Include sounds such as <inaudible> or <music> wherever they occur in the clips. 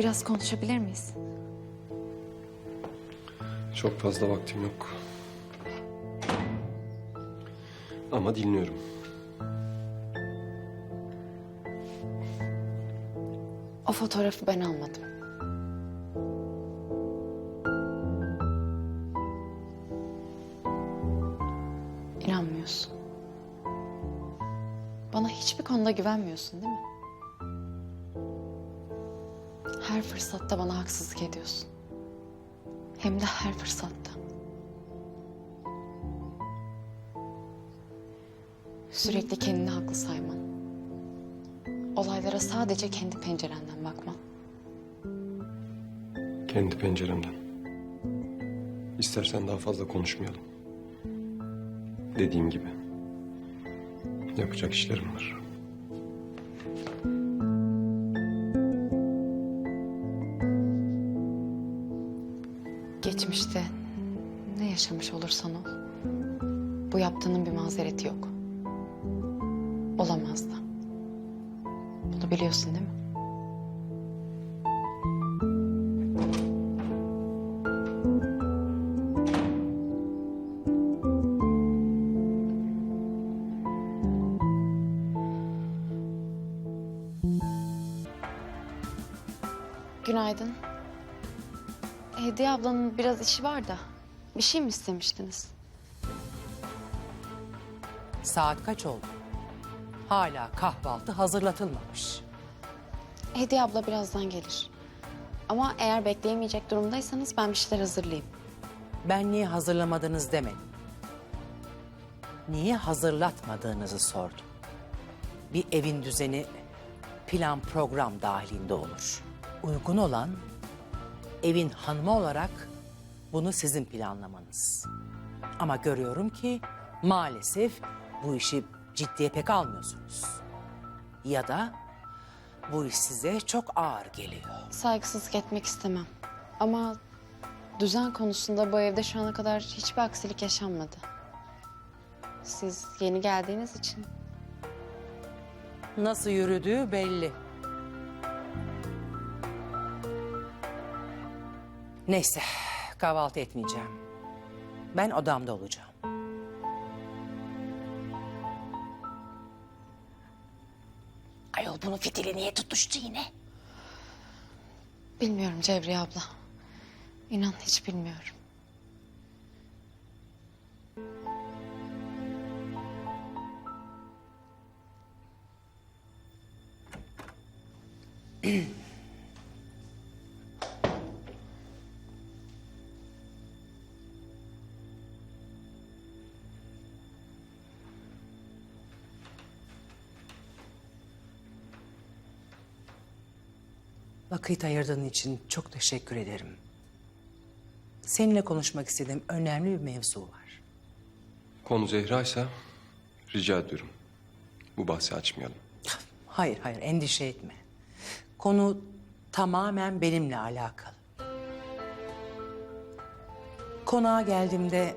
Biraz konuşabilir miyiz? Çok fazla vaktim yok. Ama dinliyorum. O fotoğrafı ben almadım. İnanmıyorsun. Bana hiçbir konuda güvenmiyorsun değil mi? Her fırsatta bana haksızlık ediyorsun. Hem de her fırsatta. Sürekli kendini haklı sayman. Olaylara sadece kendi pencerenden bakman. Kendi penceremden. İstersen daha fazla konuşmayalım. Dediğim gibi. Yapacak işlerim var. Geçmişte ne yaşamış olursan ol. Bu yaptığının bir mazereti yok. Olamaz da. Bunu biliyorsun değil mi? Ablanın biraz işi var da. Bir şey mi istemiştiniz? Saat kaç oldu? Hala kahvaltı hazırlatılmamış. Hediye abla birazdan gelir. Ama eğer bekleyemeyecek durumdaysanız ben bir şeyler hazırlayayım. Ben niye hazırlamadınız demedim. Niye hazırlatmadığınızı sordum. Bir evin düzeni plan program dahilinde olur. Uygun olan evin hanımı olarak bunu sizin planlamanız. Ama görüyorum ki maalesef bu işi ciddiye pek almıyorsunuz. Ya da bu iş size çok ağır geliyor. Saygısızlık etmek istemem. Ama düzen konusunda bu evde şu ana kadar hiçbir aksilik yaşanmadı. Siz yeni geldiğiniz için Nasıl yürüdüğü belli. Neyse, kahvaltı etmeyeceğim. Ben odamda olacağım. Ayol bunu fitili niye tutuştu yine? bilmiyorum Cevriye abla. İnan hiç bilmiyorum. <clears throat> Vakit ayırdığın için çok teşekkür ederim. Seninle konuşmak istediğim önemli bir mevzu var. Konu Zehra ise rica ediyorum. Bu bahsi açmayalım. Hayır hayır endişe etme. Konu tamamen benimle alakalı. Konağa geldiğimde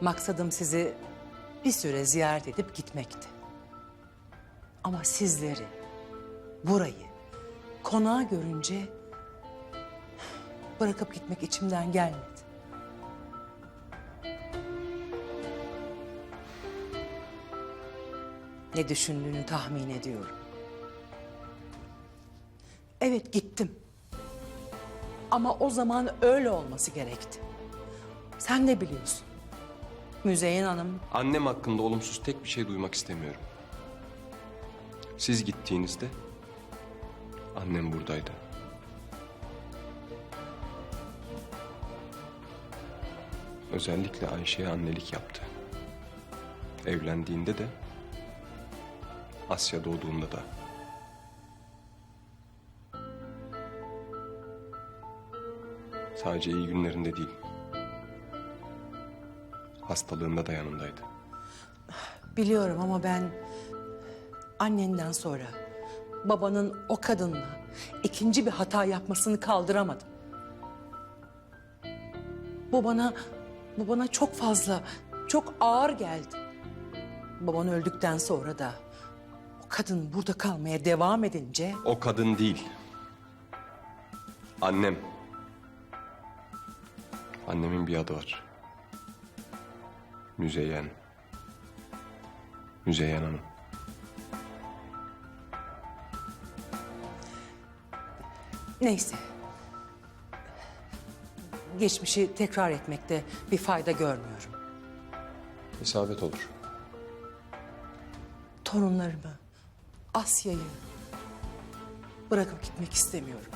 maksadım sizi bir süre ziyaret edip gitmekti. Ama sizleri, burayı, konağı görünce bırakıp gitmek içimden gelmedi. Ne düşündüğünü tahmin ediyorum. Evet gittim. Ama o zaman öyle olması gerekti. Sen de biliyorsun. Müzeyyen Hanım Annem hakkında olumsuz tek bir şey duymak istemiyorum. Siz gittiğinizde annem buradaydı. Özellikle Ayşe'ye annelik yaptı. Evlendiğinde de Asya doğduğunda da. Sadece iyi günlerinde değil. Hastalığında da yanındaydı. biliyorum ama ben annenden sonra babanın o kadınla ikinci bir hata yapmasını kaldıramadım. Bu bana bu bana çok fazla, çok ağır geldi. Baban öldükten sonra da o kadın burada kalmaya devam edince O kadın değil. Annem. Annemin bir adı var. Müzeyyen. Müzeyyen Hanım. Neyse. Geçmişi tekrar etmekte bir fayda görmüyorum. İsabet olur. Torunlarımı, Asya'yı bırakıp gitmek istemiyorum.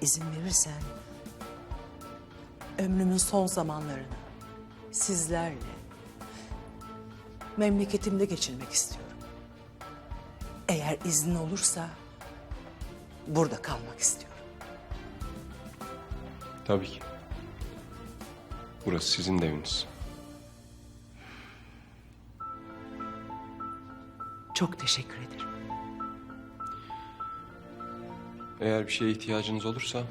İzin verirsen ömrümün son zamanlarını sizlerle memleketimde geçirmek istiyorum. Eğer izin olursa burada kalmak istiyorum. Tabii ki. Burası sizin de eviniz. Çok teşekkür ederim. Eğer bir şeye ihtiyacınız olursa...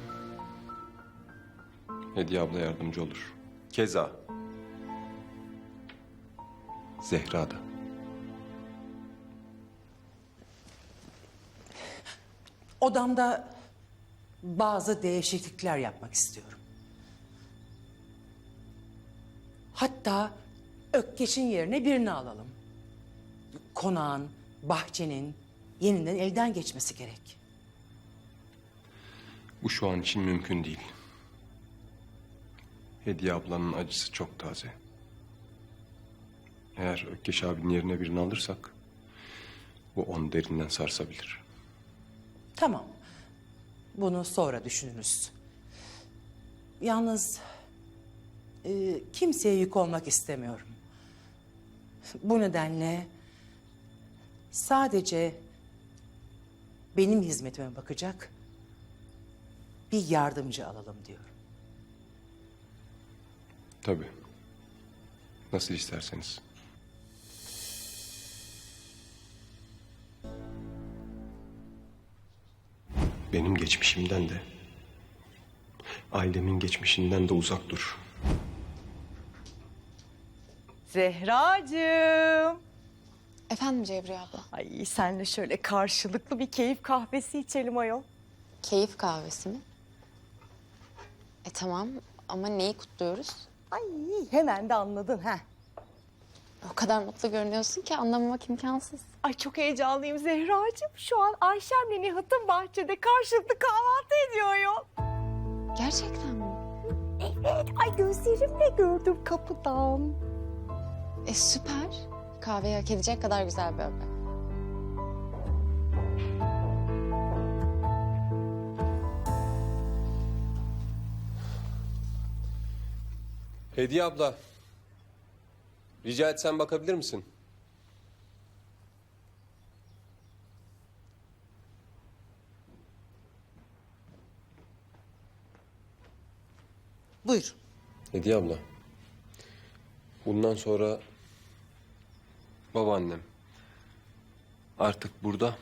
Hediye abla yardımcı olur. Keza. Zehra da. Odamda bazı değişiklikler yapmak istiyorum. Hatta Ökkeş'in yerine birini alalım. Konağın, bahçenin yeniden elden geçmesi gerek. Bu şu an için mümkün değil. Hediye ablanın acısı çok taze. Eğer Ökkeş abinin yerine birini alırsak... ...bu onu derinden sarsabilir. Tamam. Bunu sonra düşünürüz. Yalnız e, kimseye yük olmak istemiyorum. Bu nedenle sadece benim hizmetime bakacak bir yardımcı alalım diyorum. Tabii. Nasıl isterseniz. Benim geçmişimden de... ...ailemin geçmişinden de uzak dur. Zehracığım. Efendim Cevriye abla. Ay senle şöyle karşılıklı bir keyif kahvesi içelim ayol. Keyif kahvesi mi? E tamam ama neyi kutluyoruz? Ay hemen de anladın ha. O kadar mutlu görünüyorsun ki anlamamak imkansız. Ay çok heyecanlıyım Zehracığım. Şu an Ayşem'le Nihat'ın bahçede karşılıklı kahvaltı ediyor. Gerçekten mi? Evet ay gözlerimle gördüm kapıdan. E süper. Kahveyi hak edecek kadar güzel bir haber. Hediye abla. Rica etsem bakabilir misin? Buyur. Hediye abla. Bundan sonra babaannem artık burada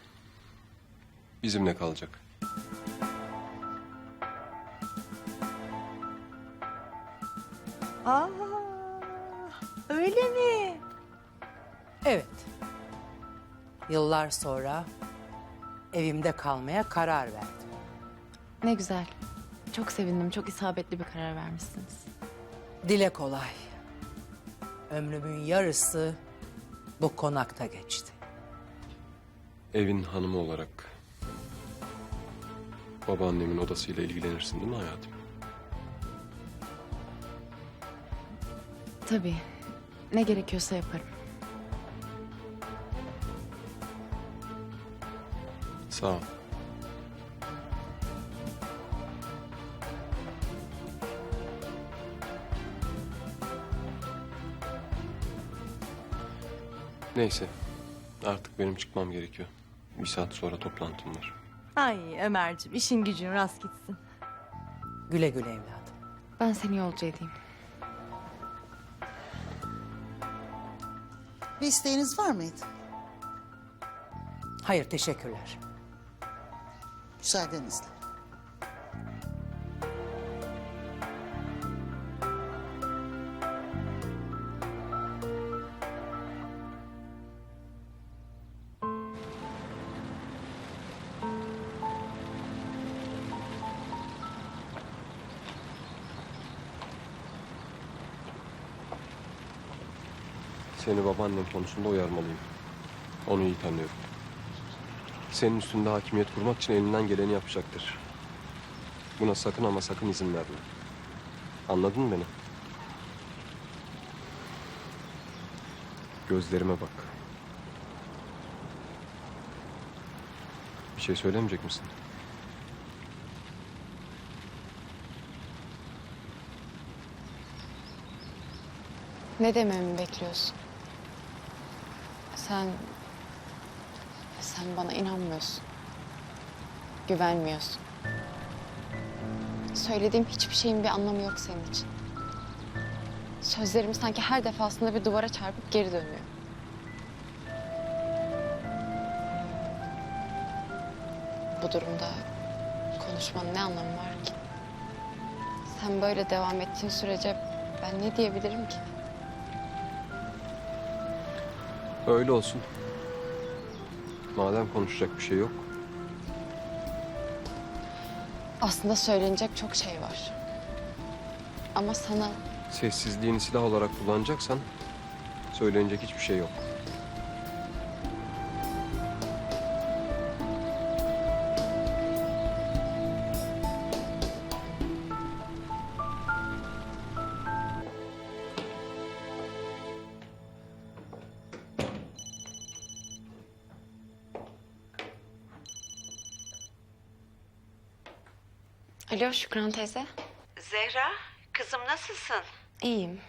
bizimle kalacak. Aa Evet. Yıllar sonra evimde kalmaya karar verdim. Ne güzel. Çok sevindim. Çok isabetli bir karar vermişsiniz. Dile kolay. Ömrümün yarısı bu konakta geçti. Evin hanımı olarak babaannemin odasıyla ilgilenirsin değil mi hayatım? Tabii. Ne gerekiyorsa yaparım. Sağ ol. Neyse. Artık benim çıkmam gerekiyor. Bir saat sonra toplantım var. Ay Ömerciğim işin gücün rast gitsin. Güle güle evladım. Ben seni yolcu edeyim. Bir isteğiniz var mıydı? Hayır teşekkürler. Müsaadenizle. Seni babaannem konusunda uyarmalıyım. Onu iyi tanıyorum. Senin üstünde hakimiyet kurmak için elinden geleni yapacaktır. Buna sakın ama sakın izin verme. Anladın mı beni? Gözlerime bak. Bir şey söylemeyecek misin? Ne dememi bekliyorsun? Sen... Sen bana inanmıyorsun. Güvenmiyorsun. Söylediğim hiçbir şeyin bir anlamı yok senin için. Sözlerim sanki her defasında bir duvara çarpıp geri dönüyor. Bu durumda konuşmanın ne anlamı var ki? Sen böyle devam ettiğin sürece ben ne diyebilirim ki? Öyle olsun. Madem konuşacak bir şey yok. Aslında söylenecek çok şey var. Ama sana Sessizliğini silah olarak kullanacaksan söylenecek hiçbir şey yok. Alo Şükran teyze. Zehra, kızım nasılsın? İyiyim.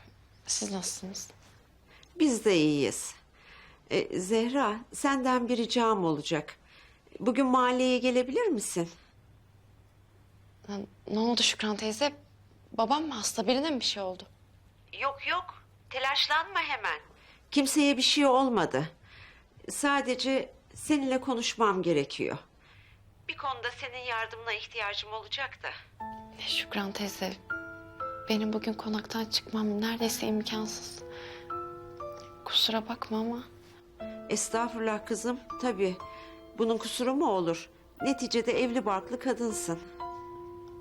Siz nasılsınız? Biz de iyiyiz. Ee, Zehra, senden bir ricam olacak. Bugün mahalleye gelebilir misin? Ha, Ne oldu Şükran teyze? Babam mı hasta? Birine mi bir şey oldu? Yok yok, telaşlanma hemen. Kimseye bir şey olmadı. Sadece seninle konuşmam gerekiyor. Bir konuda senin yardımına ihtiyacım olacak da. Ne Şükran teyze? Benim bugün konaktan çıkmam neredeyse imkansız. Kusura bakma ama Estağfurullah kızım, tabii. Bunun kusuru mu olur? Neticede evli barklı kadınsın.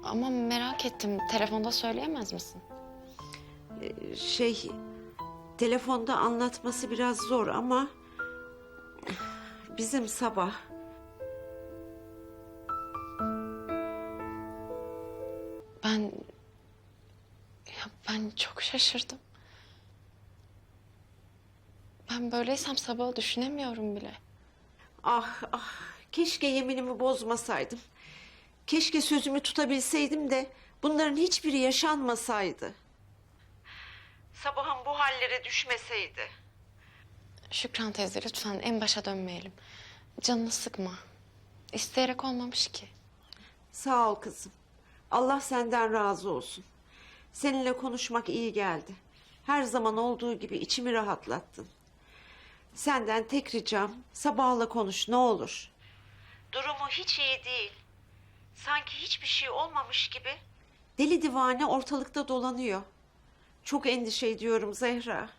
ama merak ettim. Telefonda söyleyemez misin? Şey, telefonda anlatması biraz zor ama bizim sabah şaşırdım. Ben böyleysem sabahı düşünemiyorum bile. ah ah keşke yeminimi bozmasaydım. Keşke sözümü tutabilseydim de bunların hiçbiri yaşanmasaydı. Sabahın bu hallere düşmeseydi. Şükran teyze lütfen en başa dönmeyelim. Canını sıkma. İsteyerek olmamış ki. Sağ ol kızım. Allah senden razı olsun. Seninle konuşmak iyi geldi. Her zaman olduğu gibi içimi rahatlattın. Senden tek ricam sabahla konuş ne olur. Durumu hiç iyi değil. Sanki hiçbir şey olmamış gibi. Deli divane ortalıkta dolanıyor. Çok endişe ediyorum Zehra.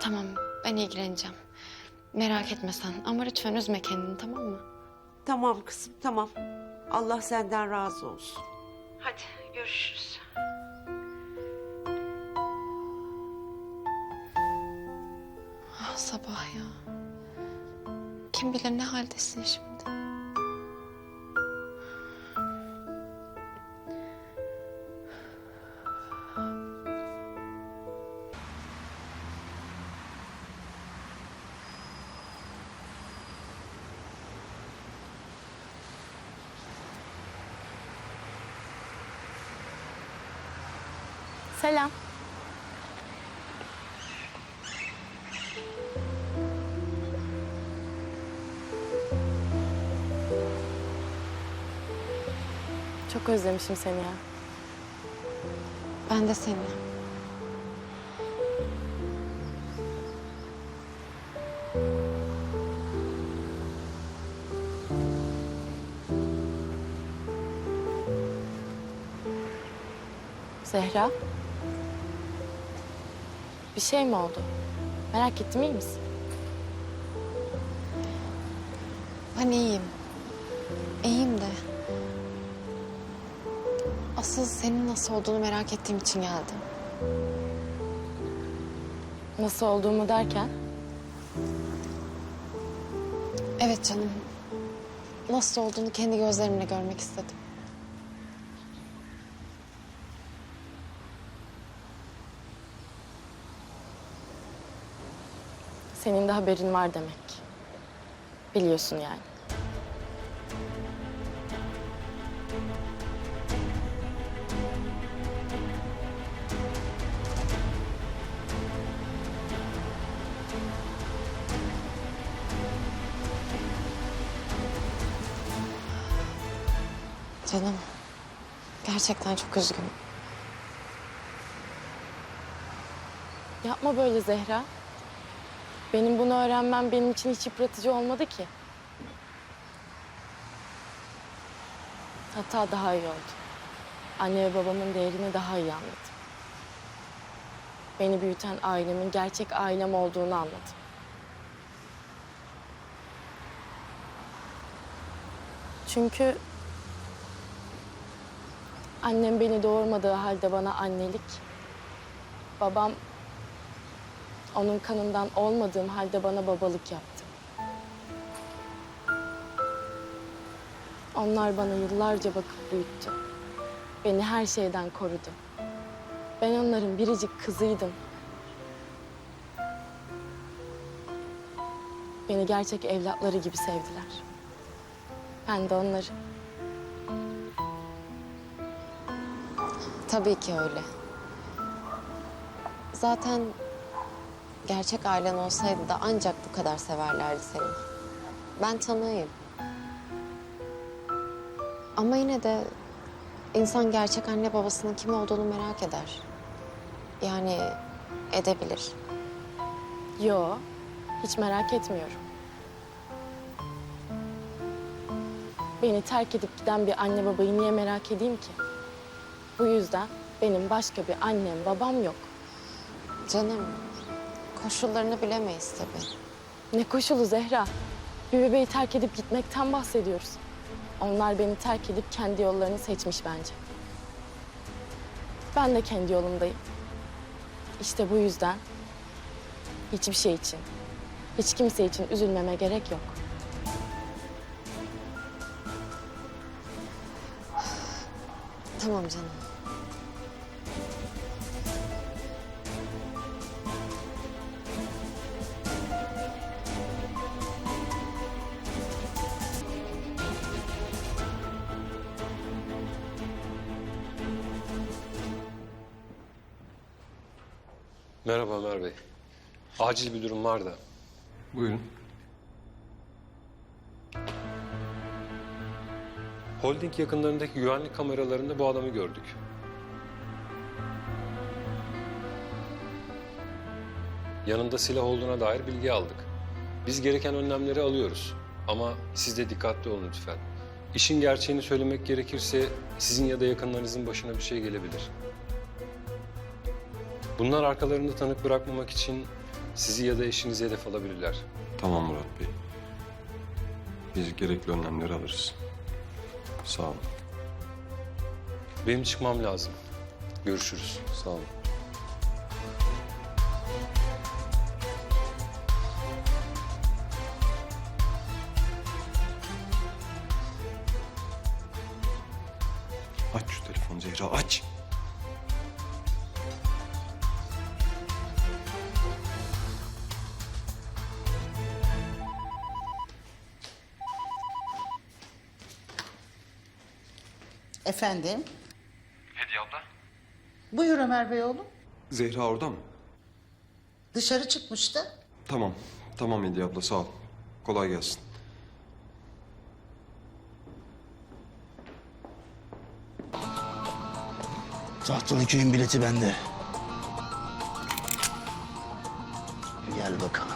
Tamam ben ilgileneceğim. Merak etme sen ama lütfen üzme kendini tamam mı? Tamam kızım tamam. Allah senden razı olsun. Hadi görüşürüz. Ah sabah ya. Kim bilir ne haldesin şimdi. Selam. Çok özlemişim seni ya. Ben de seni. Zehra. Bir şey mi oldu? Merak ettim iyi misin? Ben iyiyim. İyiyim de. Asıl senin nasıl olduğunu merak ettiğim için geldim. Nasıl olduğumu derken? Evet canım. Nasıl olduğunu kendi gözlerimle görmek istedim. Senin de haberin var demek. Biliyorsun yani. Canım. Gerçekten çok üzgünüm. Yapma böyle Zehra. Benim bunu öğrenmem benim için hiç yıpratıcı olmadı ki. Hatta daha iyi oldu. Anne ve babamın değerini daha iyi anladım. Beni büyüten ailemin gerçek ailem olduğunu anladım. Çünkü annem beni doğurmadığı halde bana annelik, babam onun kanından olmadığım halde bana babalık yaptı. Onlar bana yıllarca bakıp büyüttü. Beni her şeyden korudu. Ben onların biricik kızıydım. Beni gerçek evlatları gibi sevdiler. Ben de onları. Tabii ki öyle. Zaten gerçek ailen olsaydı da ancak bu kadar severlerdi seni. Ben tanığıyım. Ama yine de insan gerçek anne babasının kim olduğunu merak eder. Yani edebilir. Yo, hiç merak etmiyorum. Beni terk edip giden bir anne babayı niye merak edeyim ki? Bu yüzden benim başka bir annem babam yok. Canım, koşullarını bilemeyiz tabii. Ne koşulu Zehra. Bir bebeği terk edip gitmekten bahsediyoruz. Onlar beni terk edip kendi yollarını seçmiş bence. Ben de kendi yolumdayım. İşte bu yüzden hiçbir şey için, hiç kimse için üzülmeme gerek yok. Tamam canım. Merhaba Ömer Bey. Acil bir durum var da. Buyurun. Holding yakınlarındaki güvenlik kameralarında bu adamı gördük. Yanında silah olduğuna dair bilgi aldık. Biz gereken önlemleri alıyoruz. Ama siz de dikkatli olun lütfen. İşin gerçeğini söylemek gerekirse sizin ya da yakınlarınızın başına bir şey gelebilir. Bunlar arkalarında tanık bırakmamak için sizi ya da eşinizi hedef alabilirler. Tamam Murat Bey. Biz gerekli önlemleri alırız. Sağ olun. Benim çıkmam lazım. Görüşürüz. Sağ olun. Efendim? Hediye abla. Buyur Ömer Bey oğlum. Zehra orada mı? Dışarı çıkmıştı. Tamam. Tamam Hediye abla sağ ol. Kolay gelsin. Tahtalı köyün bileti bende. Gel bakalım.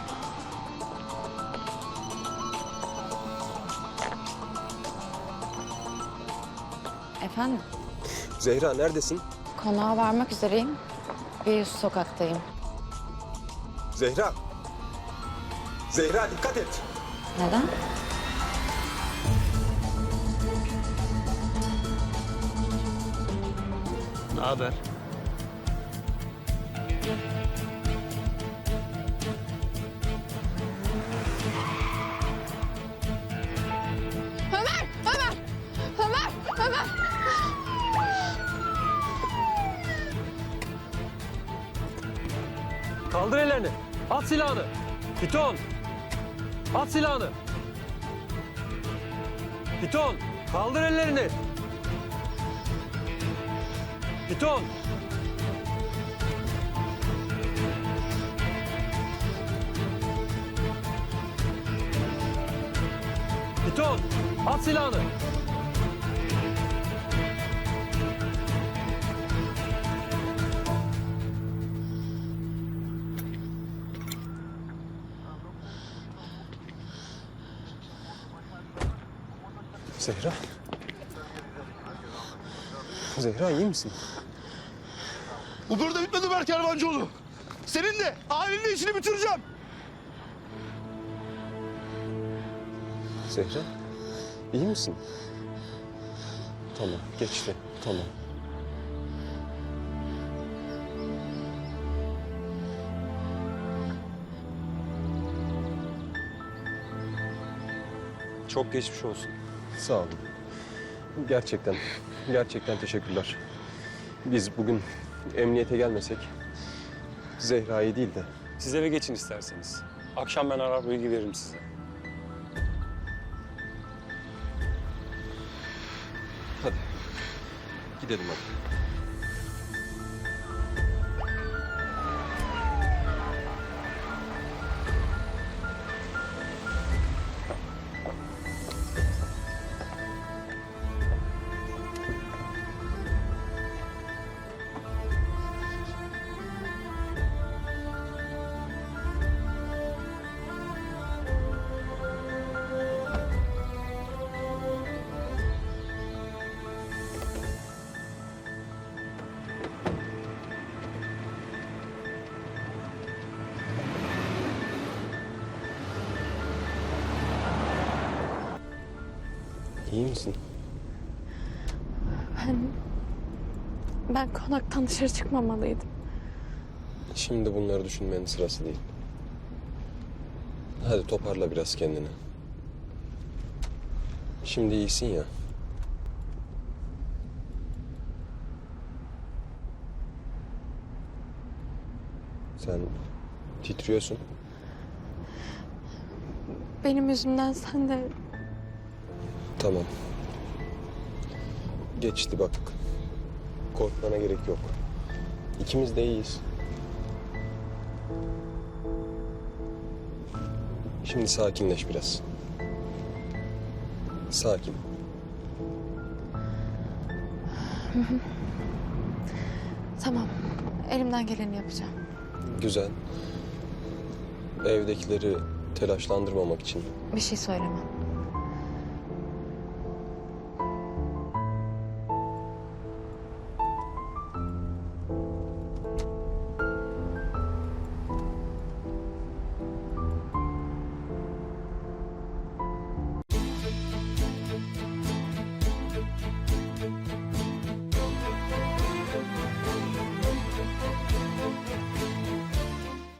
Efendim? Zehra neredesin? Konağa varmak üzereyim. Bir üst sokaktayım. Zehra. Zehra dikkat et. Neden? Ne haber? At silahını. Piton. At silahını. Piton. Kaldır ellerini. Piton. Piton. At silahını. Zehra. Zehra iyi misin? Bu burada bitmedi Berk Kervancıoğlu. Senin de ailenin de işini bitireceğim. Zehra, iyi misin? Tamam, geçti. Tamam. Çok geçmiş olsun. Sağ olun. Gerçekten, gerçekten teşekkürler. Biz bugün emniyete gelmesek Zehra'yı değil de Siz eve geçin isterseniz. Akşam ben arar bilgi veririm size. Hadi. Gidelim hadi. İyi misin? Ben... Ben konaktan dışarı çıkmamalıydım. Şimdi bunları düşünmenin sırası değil. Hadi toparla biraz kendini. Şimdi iyisin ya. Sen titriyorsun. Benim yüzümden sen de Tamam. Geçti bak. Korkmana gerek yok. İkimiz de iyiyiz. Şimdi sakinleş biraz. Sakin. tamam. Elimden geleni yapacağım. Güzel. Evdekileri telaşlandırmamak için Bir şey söylemem.